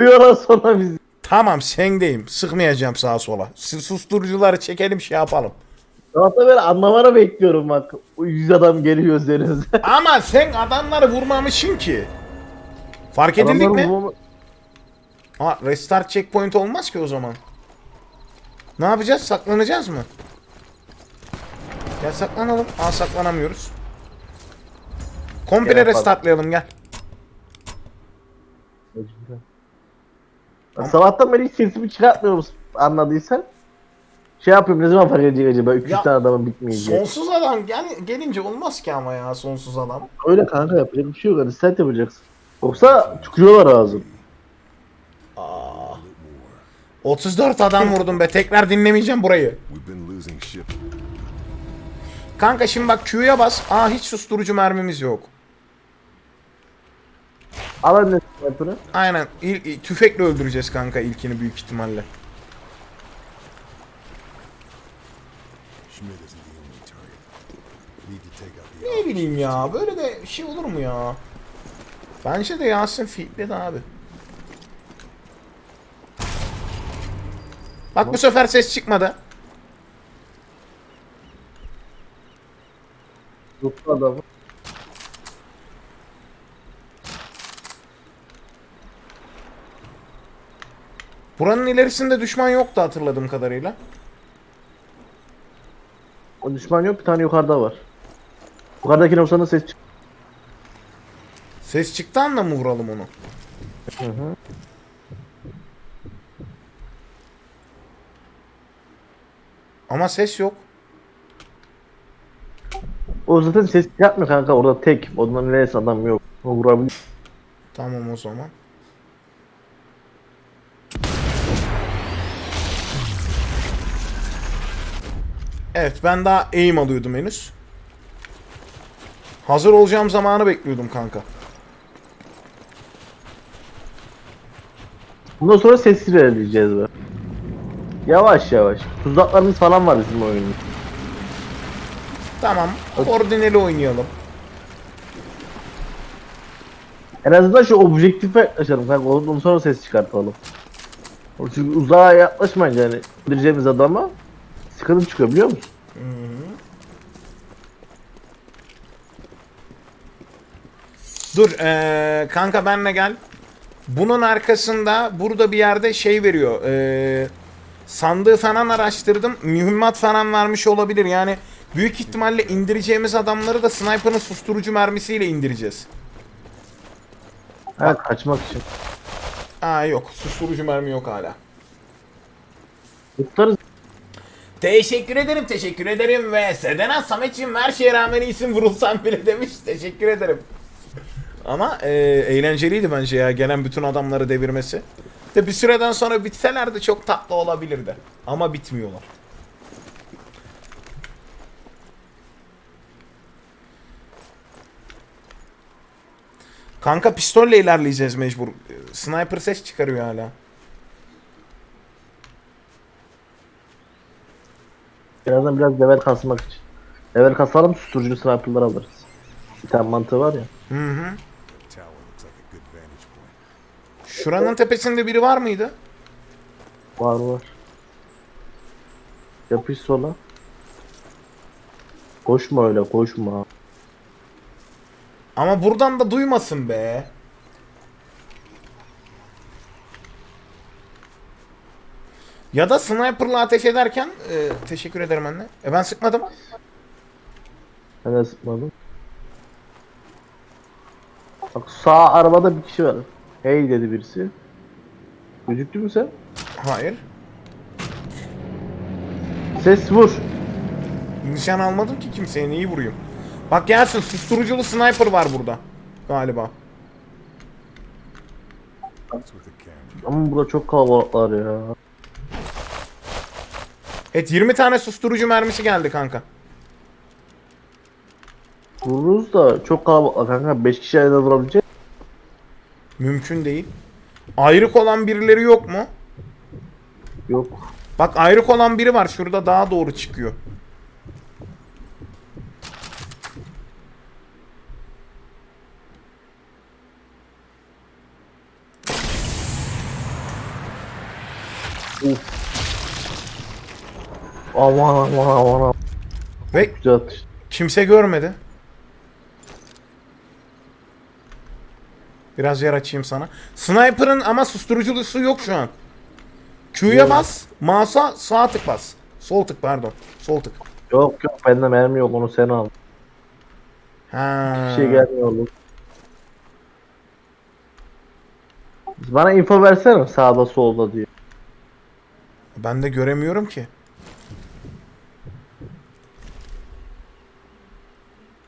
Duyuyorlar sonra bizi. Tamam sendeyim. Sıkmayacağım sağa sola. S- Susturucuları çekelim şey yapalım. Sabahta böyle anlamana bekliyorum bak. O yüz adam geliyor üzerinize. Ama sen adamları vurmamışsın ki. Fark edildik Adamları mi? vurmama- Ha restart checkpoint olmaz ki o zaman. Ne yapacağız? Saklanacağız mı? Gel saklanalım. Aa saklanamıyoruz. Komple Gel yapalım. restartlayalım gel. Bak, Sabahtan beri hiç sesimi çıkartmıyorum anladıysan. Şey yapıyorum ne zaman fark edecek acaba 200 Ya, tane adamın bitmeyecek. Sonsuz adam gel gelince olmaz ki ama ya sonsuz adam. Öyle kanka yapacak bir şey yok hani sen yapacaksın. Yoksa tükürüyorlar ağzım. Aa. 34 adam vurdum be. Tekrar dinlemeyeceğim burayı. We've been losing ship. Kanka şimdi bak Q'ya bas. Aa hiç susturucu mermimiz yok. Al sniper'ı. Aynen. İl, il- tüfekle öldüreceğiz kanka ilkini büyük ihtimalle. Schmidt isn't the only target. Need to take out the Ne bileyim ya. Böyle de şey olur mu ya? Bence de Yasin fiitledi abi. Bak bu sefer ses çıkmadı. Tuttu adamı. Buranın ilerisinde düşman yoktu hatırladığım kadarıyla. O düşman yok bir tane yukarıda var. Yukarıdaki olsana ses çık. Ses çıktı anda mı vuralım onu? Hı hı. Ama ses yok. O zaten ses yapmıyor kanka orada tek. Ondan neresi adam yok. O vurabilir. Tamam o zaman. Evet ben daha aim alıyordum henüz. Hazır olacağım zamanı bekliyordum kanka. Bundan sonra sessiz ilerleyeceğiz be. Yavaş yavaş. Tuzaklarımız falan var bizim oyunun. Tamam. Koordineli oynayalım. En azından şu objektife yaklaşalım kanka. Ondan sonra ses çıkartalım. Çünkü uzağa yaklaşmayınca hani indireceğimiz adama sıkıntı çıkıyor biliyor musun? Dur eee, kanka benle gel. Bunun arkasında burada bir yerde şey veriyor. Eee, sandığı falan araştırdım. Mühimmat falan vermiş olabilir. Yani büyük ihtimalle indireceğimiz adamları da sniper'ın susturucu mermisiyle indireceğiz. Ha kaçmak için. Aa yok. Susturucu mermi yok hala. Tutarız. Teşekkür ederim, teşekkür ederim ve Sedena Samet'ciğim her şeye rağmen iyisin vurulsan bile demiş. Teşekkür ederim. Ama e, eğlenceliydi bence ya gelen bütün adamları devirmesi. De bir süreden sonra bitselerdi çok tatlı olabilirdi. Ama bitmiyorlar. Kanka pistolle ilerleyeceğiz mecbur. Sniper ses çıkarıyor hala. Birazdan biraz level kasmak için. Level kasalım susturucu sniper'lar alırız. Bir tane mantığı var ya. Hı hı. Şuranın tepesinde biri var mıydı? Var var. Yapış sola. Koşma öyle koşma. Ama buradan da duymasın be. Ya da sniper'la ateş ederken e, teşekkür ederim anne. E ben sıkmadım. Ben de sıkmadım. Bak sağ arabada bir kişi var. Hey dedi birisi. Gözüktü mü sen? Hayır. Ses vur. Nişan almadım ki kimseye neyi vurayım. Bak gelsin susturuculu sniper var burada. Galiba. Ama burada çok kalabalıklar ya. Evet 20 tane susturucu mermisi geldi kanka. Vururuz da çok kalabalıklar kanka. 5 kişi aynı vurabilecek. Mümkün değil. Ayrık olan birileri yok mu? Yok. Bak ayrık olan biri var şurada daha doğru çıkıyor. Uf. Aman aman aman Güzel atış. kimse görmedi. Biraz yer açayım sana. Sniper'ın ama susturuculusu yok şu an. Q'ya bas, mouse'a sağ tık bas. Sol tık pardon. Sol tık. Yok yok bende mermi yok onu sen al. Ha. Bir şey gelmiyor oğlum. Bana info versene sağda solda diye. Ben de göremiyorum ki.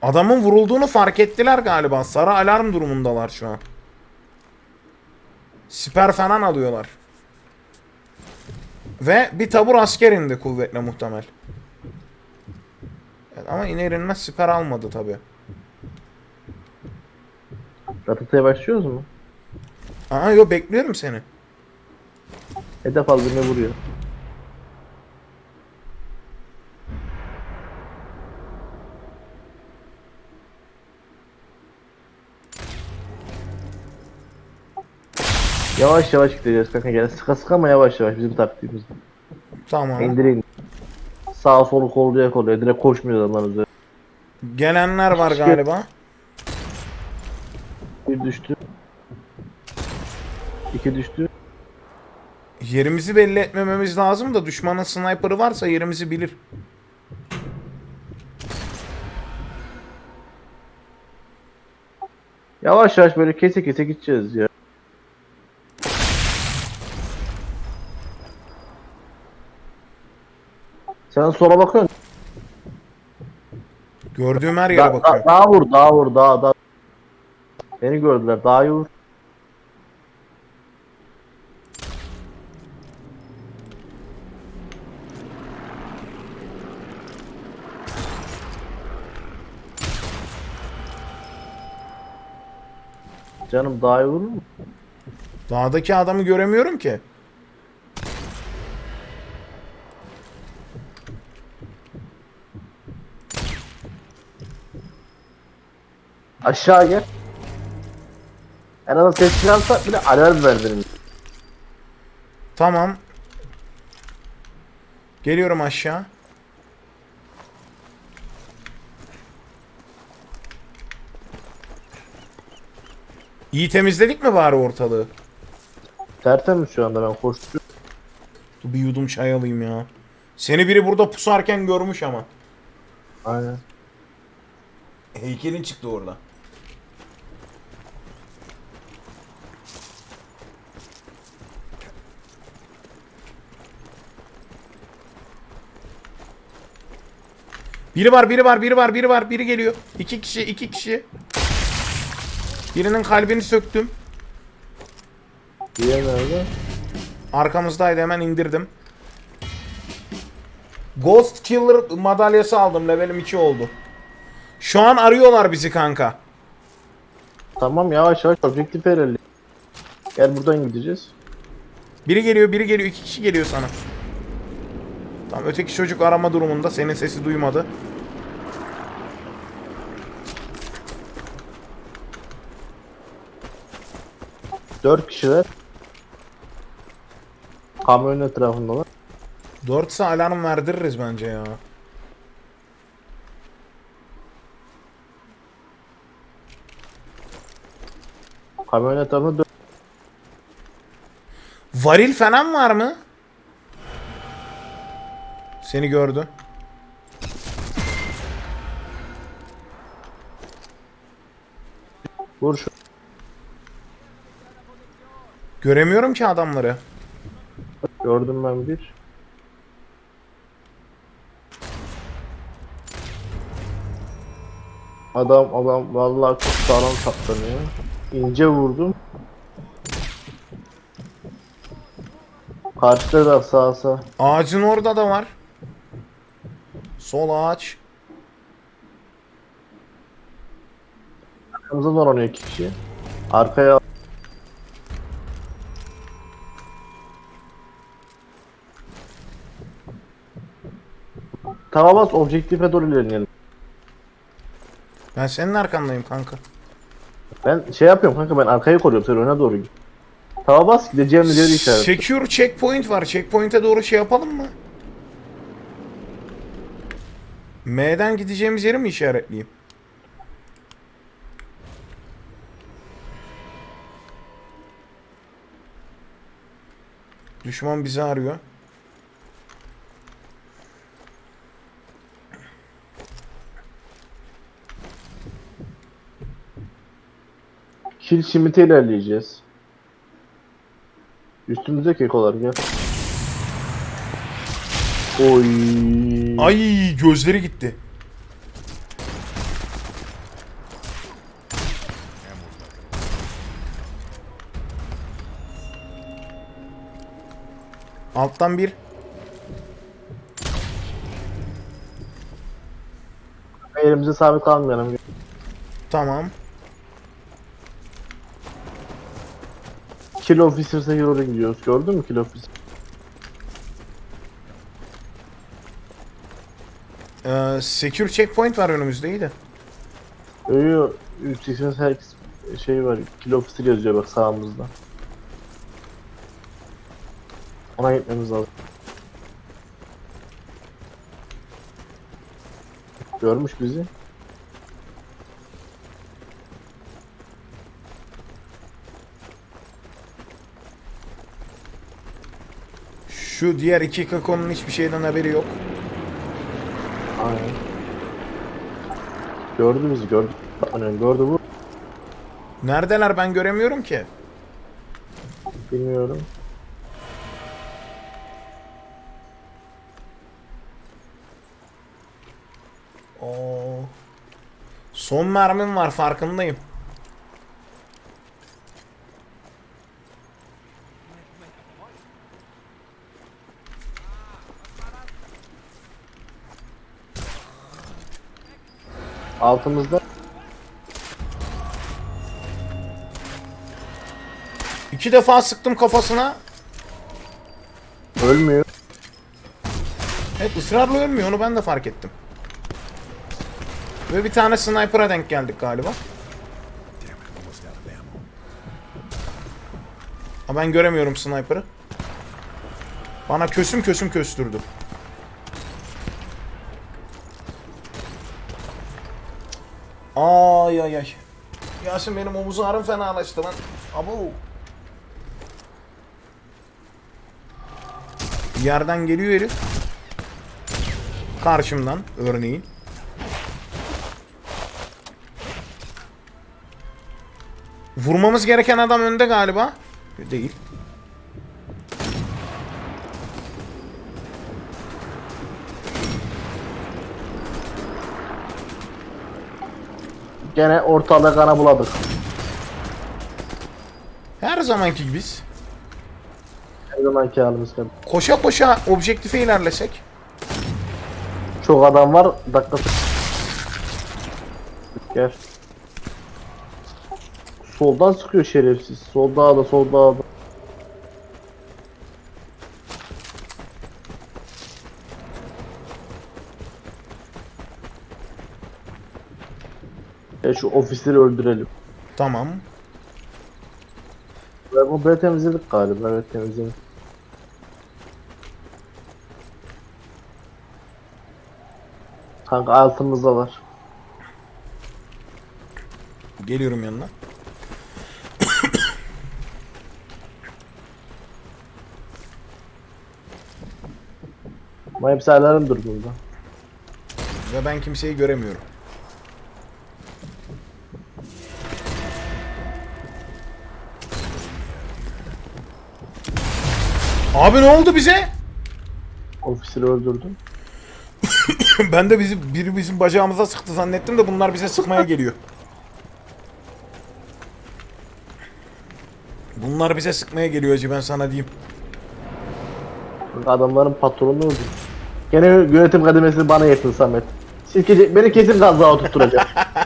Adamın vurulduğunu fark ettiler galiba. Sarı alarm durumundalar şu an. Siper falan alıyorlar. Ve bir tabur asker indi kuvvetle muhtemel. Evet, ama iner inmez siper almadı tabi. Ratata'ya başlıyoruz mu? Aa yo bekliyorum seni. Hedef aldığını vuruyor. Yavaş yavaş gideceğiz kanka gel sıka sıka ama yavaş yavaş bizim taktiğimiz. Tamam. İndir indir. Sağ solu kollayarak oluyor direkt koşmuyor adamlar üzerine. Gelenler var galiba. Bir düştü. İki düştü. Yerimizi belli etmememiz lazım da düşmanın sniper'ı varsa yerimizi bilir. Yavaş yavaş böyle kese kese gideceğiz ya. Sen sola bakıyorsun. Gördüğüm her yere Da, bakıyorum. da, daha vur, daha vur, daha daha. Beni gördüler, daha iyi vur. Canım daha iyi vurur mu? Dağdaki adamı göremiyorum ki. Aşağı gel. En azından ses çıkarsa bile alarm ver benim. Tamam. Geliyorum aşağı. İyi temizledik mi bari ortalığı? Tertemiz şu anda ben koşturuyorum. Dur bir yudum çay alayım ya. Seni biri burada pusarken görmüş ama. Aynen. Heykelin çıktı orada. Biri var, biri var, biri var, biri var, biri geliyor. İki kişi, iki kişi. Birinin kalbini söktüm. Diğer nerede? Arkamızdaydı hemen indirdim. Ghost Killer madalyası aldım. Levelim 2 oldu. Şu an arıyorlar bizi kanka. Tamam yavaş yavaş objektif verelim. Gel buradan gideceğiz. Biri geliyor, biri geliyor. iki kişi geliyor sana. Tamam öteki çocuk arama durumunda. Senin sesi duymadı. Dört kişiler. Kamyon etrafındalar. 4 ise alarm verdiririz bence ya. Kamyon etrafında dört. Varil falan var mı? Seni gördü. Vur şu. Göremiyorum ki adamları. Gördüm ben bir. Adam adam vallahi çok sağlam saplanıyor. İnce vurdum. Karşıda da sağ sağ. Ağacın orada da var. Sol ağaç. Arkamızda dolanıyor iki kişi. Arkaya Tava bas objektife doğru ilerleyelim. Ben senin arkandayım kanka. Ben şey yapıyorum kanka ben arkayı koruyorum sen öne doğru git. Tava bas gideceğimiz yeri işaret. Secure checkpoint var. Checkpoint'e doğru şey yapalım mı? M'den gideceğimiz yeri mi işaretleyeyim? Düşman bizi arıyor. Kill şimite ilerleyeceğiz. Üstümüze kekolar gel. Oy. Ay gözleri gitti. Alttan bir. Elimize sabit kalmayalım. Tamam. Kill Officer Secure'a gidiyoruz. Gördün mü Kill Officer? Ee, secure checkpoint var önümüzde iyi de. Öyle 388 şey var. Kill Officer yazıyor bak sağımızda. Ona gitmemiz lazım. Görmüş bizi. Şu diğer iki kakonun hiçbir şeyden haberi yok. Aynen. Gördü bizi gördü. Aynen gördü bu. Neredeler ben göremiyorum ki. Bilmiyorum. Oo. Son mermim var farkındayım. Altımızda İki defa sıktım kafasına. ölmüyor. Evet ısrarla ölmüyor onu ben de fark ettim. Ve bir tane sniper'a denk geldik galiba. Ha ben göremiyorum sniper'ı. Bana kösüm kösüm köstürdü. Ay ay ay. Yasin benim omuz ağrım fenalaştı lan. Abo. Yerden geliyor herif. Karşımdan örneğin. Vurmamız gereken adam önde galiba. Değil. Gene ortalığı kana buladık. Her zamanki gibiyiz. Her zamanki halimiz kadar. Koşa koşa objektife ilerlesek. Çok adam var. Dakika. Gel. Soldan sıkıyor şerefsiz. Solda da solda da. Şu ofisleri öldürelim. Tamam. Ve bu böyle temizledik galiba. Evet temizledik. Kanka altımızda var. Geliyorum yanına. Ama hepsi alarm durduğunda. Ve ben kimseyi göremiyorum. Abi ne oldu bize? Ofisleri öldürdüm. ben de bizi biri bizim bacağımıza sıktı zannettim de bunlar bize sıkmaya geliyor. Bunlar bize sıkmaya geliyor acı ben sana diyeyim. Adamların patronu öldü. Gene yönetim kademesi bana yakın Samet. Siz ke- beni kesin gazlığa oturtturacak.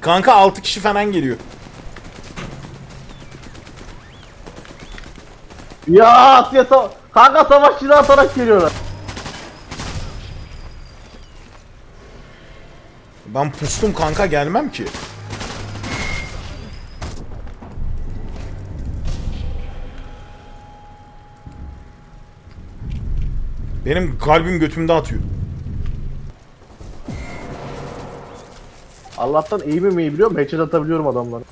Kanka 6 kişi falan geliyor. Ya Asya savaş. Kanka savaşçıdan atarak geliyorlar. Ben pustum kanka gelmem ki. Benim kalbim götümde atıyor. Allah'tan eğimi mi biliyorum. Headshot atabiliyorum adamlara.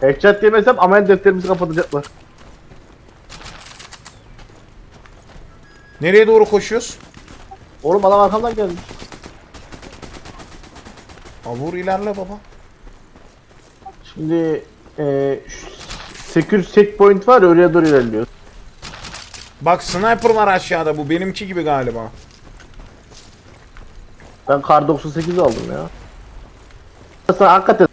Headshot yemesem amel defterimizi kapatacaklar. Nereye doğru koşuyoruz? Oğlum adam arkamdan gelmiş. Avur ilerle baba. Şimdi eee secure checkpoint var ya oraya doğru ilerliyor. Bak sniper var aşağıda bu benimki gibi galiba. Ben kar 98 aldım ya. Sana hakikaten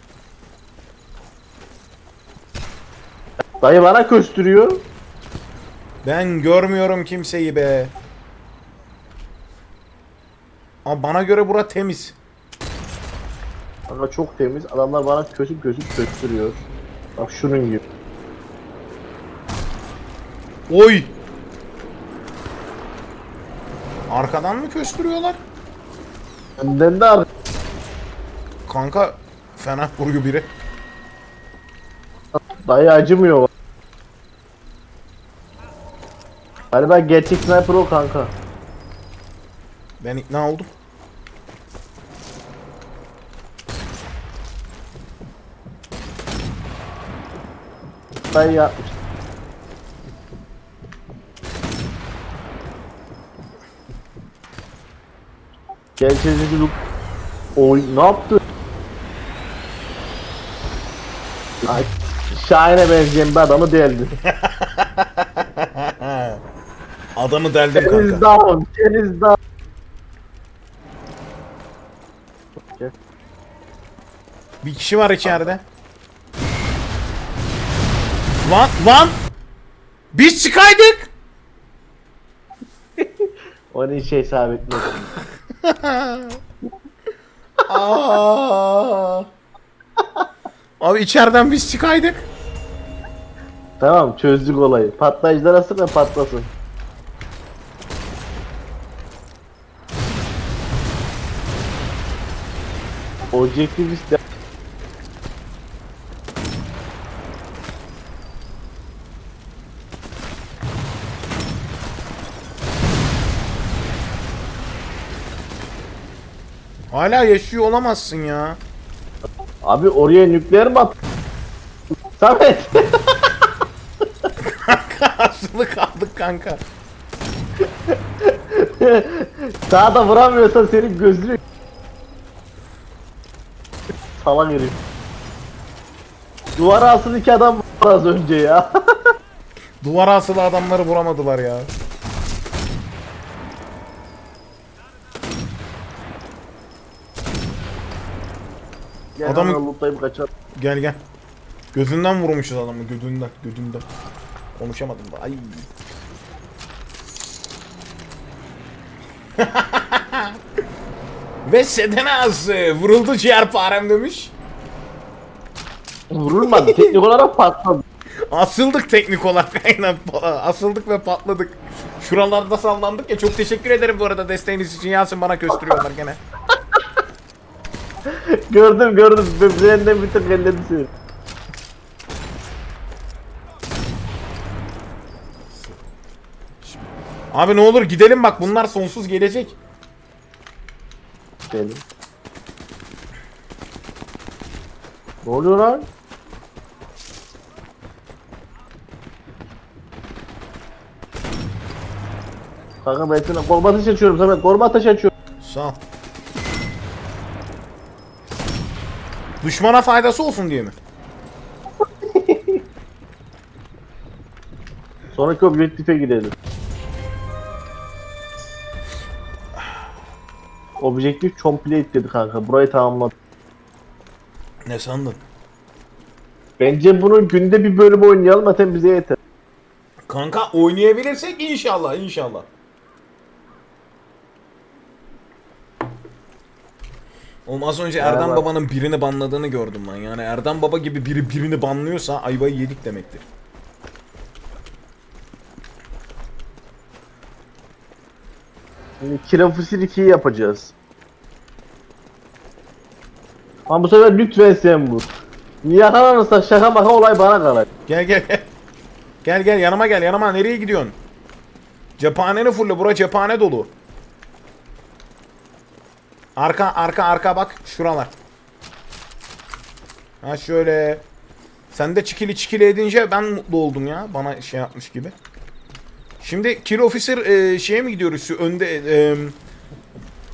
Dayı bana köstürüyor. Ben görmüyorum kimseyi be. Ama bana göre bura temiz. Ama çok temiz. Adamlar bana kösüp kösüp köstürüyor. Bak şunun gibi. Oy! Arkadan mı köstürüyorlar? Önden de ar- Kanka fena vuruyor biri. Dayı acımıyor bak. Galiba gerçek sniper o kanka. Ben ikna oldum. Dayı yapmış. Gerçek çocuk. Oy ne yaptı? Ay, Şahin'e benzeyen bir adamı deldi. Adamı deldim Deniz kanka. down, deniz down. Bir kişi var içeride. Lan lan! Biz çıkaydık! Onun şey sabitledi. Aa! Abi içeriden biz çıkaydık. Tamam çözdük olayı. Patlayıcılara sıkın patlasın. Objektivist de... Hala yaşıyor olamazsın ya. Abi oraya nükleer mi at? Samet! Asılı kaldık kanka. Sağda vuramıyorsan senin gözünü... Salak herif. Duvara asılı iki adam var az önce ya. Duvara asılı adamları vuramadılar ya. Gel Adamı- Adamı... lootlayıp kaçar. Gel gel. Gözünden vurmuşuz adamı gözünden gözünden. Konuşamadım da. Ay. Ve Sedenaz vuruldu ciğerparem demiş. Vurulmadı. Teknik olarak patladı. Asıldık teknik olarak aynen. Asıldık ve patladık. Şuralarda sallandık ya çok teşekkür ederim bu arada desteğiniz için Yasin bana köstürüyorlar gene. gördüm gördüm. Böbreğinden bir tık elledi seni. Abi ne olur gidelim bak bunlar sonsuz gelecek. Benim. Ne oluyor lan? Kanka ben sana koruma ateş açıyorum Samet. Koruma ateş açıyorum. Sağ ol. Düşmana faydası olsun diye mi? Sonraki objektife gidelim. Objektif complete dedi kanka. Burayı tamamladı. Ne sandın? Bence bunu günde bir bölüm oynayalım zaten bize yeter. Kanka oynayabilirsek inşallah inşallah. Oğlum az önce Erdem Merhaba. Baba'nın birini banladığını gördüm ben. Yani Erdem Baba gibi biri birini banlıyorsa ayvayı yedik demektir. Şimdi Kira Fusil 2'yi yapacağız. Ama bu sefer lütfen sen vur. Yakalanırsa şaka maka olay bana kalır. Gel gel gel. Gel gel yanıma gel yanıma nereye gidiyorsun? Cephaneni fulle. Bura cephane dolu. Arka arka arka bak şuralar. Ha şöyle. Sen de çikili çikili edince ben mutlu oldum ya. Bana şey yapmış gibi. Şimdi kill officer e, şeye mi gidiyoruz şu önde e,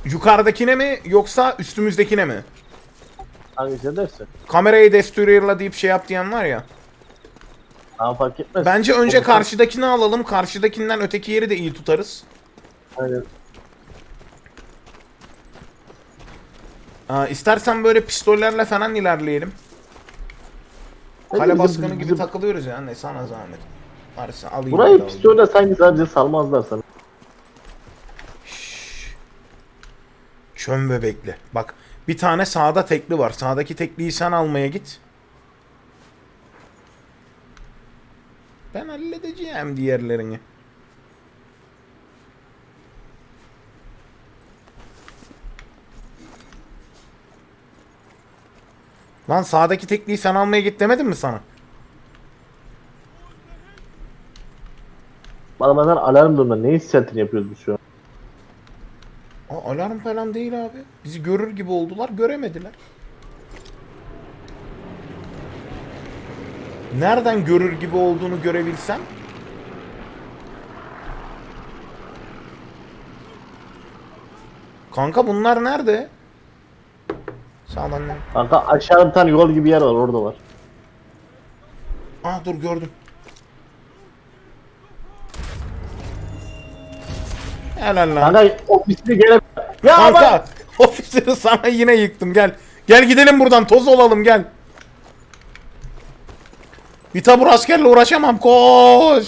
yukarıdakine mi yoksa üstümüzdekine mi? Hangisi dersin? Kamerayı destroyer'la deyip şey yap diyen var ya. Tamam fark etmez. Bence önce karşıdakini alalım. Karşıdakinden öteki yeri de iyi tutarız. Aynen. Aa, istersen böyle pistollerle falan ilerleyelim. Kale baskını gibi takılıyoruz ya. Ne sana zahmet. Varsa alayım. Burayı pistolle sanki sadece salmazlar sana. Çöm bebekli. Bak bir tane sağda tekli var. Sağdaki tekliyi sen almaya git. Ben halledeceğim diğerlerini. Lan sağdaki tekliyi sen almaya git demedim mi sana? Bana bazen alarm durumda ne hissiyatını yapıyoruz biz şu an? Aa, alarm falan değil abi. Bizi görür gibi oldular, göremediler. Nereden görür gibi olduğunu görebilsem? Kanka bunlar nerede? Sağdan ne? Kanka aşağıda bir tane yol gibi yer var orada var. Ah dur gördüm. Helal lan. Kanka ofisine gele... Ya Kanka bak! ofisleri sana yine yıktım gel. Gel gidelim buradan toz olalım gel. Bir tabur askerle uğraşamam koş.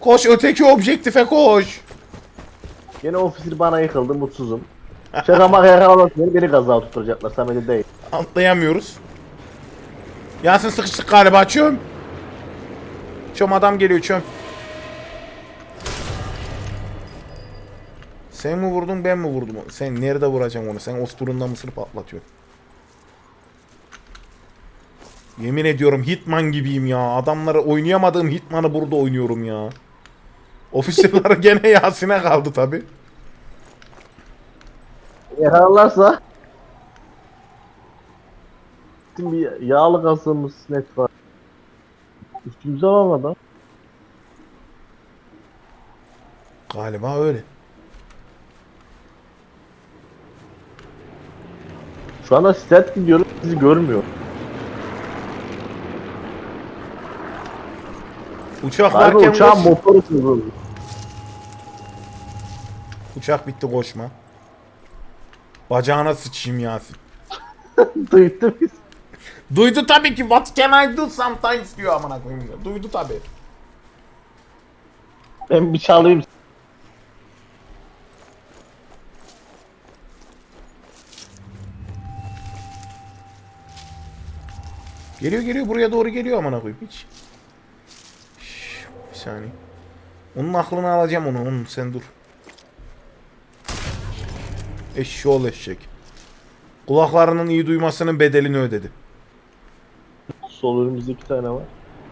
Koş öteki objektife koş. Yine ofisir bana yıkıldı mutsuzum. Şaka maka yakalamak beni gaza tutturacaklar Samet'i değil. Atlayamıyoruz. Yasin sıkıştık galiba çöm. Çöm adam geliyor çöm. Sen mi vurdun ben mi vurdum? Sen nerede vuracaksın onu? Sen osturunda mısır patlatıyorsun. Yemin ediyorum Hitman gibiyim ya. Adamları oynayamadığım Hitman'ı burada oynuyorum ya. Ofisirler gene Yasin'e kaldı tabi. Yakalarlarsa... Şimdi bir yağlı kasımız net var. Üstümüze adam? Galiba öyle. Şu anda stat gidiyorum bizi görmüyor. Uçak Galiba varken uçağın koş. motoru kırıldı. Uçak bitti koşma. Bacağına sıçayım Yasin. Duydum biz. Duydu tabii ki what can I do sometimes diyor amına koyayım. ya. Duydu tabii. Ben bir çalayım. Geliyor geliyor buraya doğru geliyor amına koyayım hiç. Şş, bir saniye. Onun aklını alacağım onu. Onun sen dur. Eşşoğlu eşek. Kulaklarının iyi duymasının bedelini ödedi. Sol önümüzde iki tane var.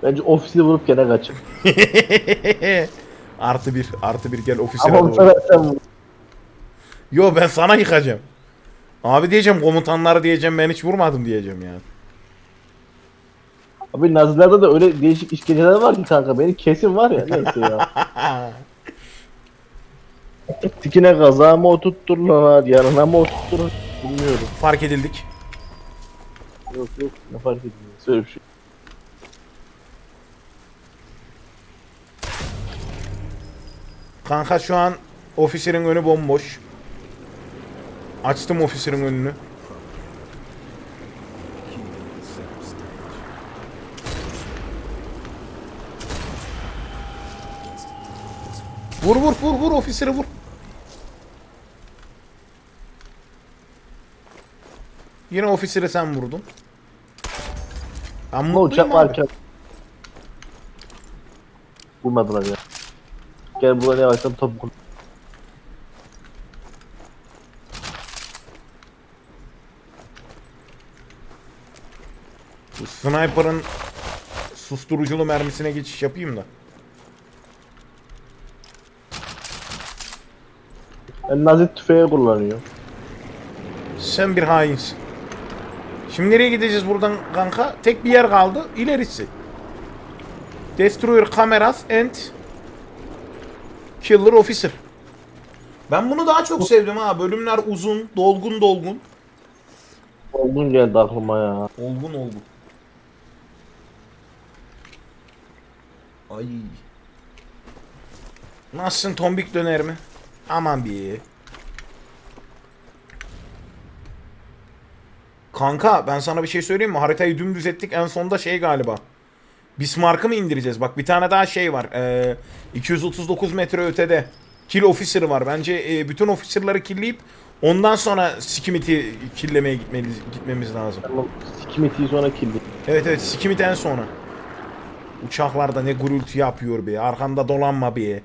Bence ofisi vurup gene kaçın. artı bir, artı bir gel ofisine Ama doğru. sen. Yo ben sana yıkacağım. Abi diyeceğim komutanları diyeceğim ben hiç vurmadım diyeceğim yani. Abi Nazilerde de öyle değişik işkenceler var ki kanka. Benim kesin var ya. Neyse ya. Dikine kaza mı oturttururlar, yanına mı oturttururlar bilmiyorum. Fark edildik. Yok yok ne fark etmiyor. Söyle bir şey. Kanka şu an ofisirin önü bomboş. Açtım ofisirin önünü. Vur vur vur vur ofisiri vur. Yine ofisiri sen vurdun. Ben uçak abi. varken. Vurmadılar ya. Gel buraya yavaştan top kur. Bu sniper'ın susturuculu mermisine geçiş yapayım da. Ben nazik tüfeği kullanıyorum. Sen bir hainsin. Şimdi nereye gideceğiz buradan kanka? Tek bir yer kaldı. İlerisi. Destroyer cameras and Killer Officer. Ben bunu daha çok sevdim ha. Bölümler uzun, dolgun dolgun. Olgun geldi aklıma ya. Olgun olgun. Ay. Nasılsın tombik döner mi? Aman bir. Kanka ben sana bir şey söyleyeyim mi? Haritayı dümdüz ettik en sonunda şey galiba. Bismarck'ı mı indireceğiz? Bak bir tane daha şey var. Ee, 239 metre ötede. Kill officer var. Bence e, bütün officerları killeyip ondan sonra Skimit'i killemeye gitmeliyiz, gitmemiz lazım. Tamam. Sikimitiyi sonra kildi. Evet evet Skimit'ten sonra. Uçaklarda ne gürültü yapıyor be. Arkanda dolanma be.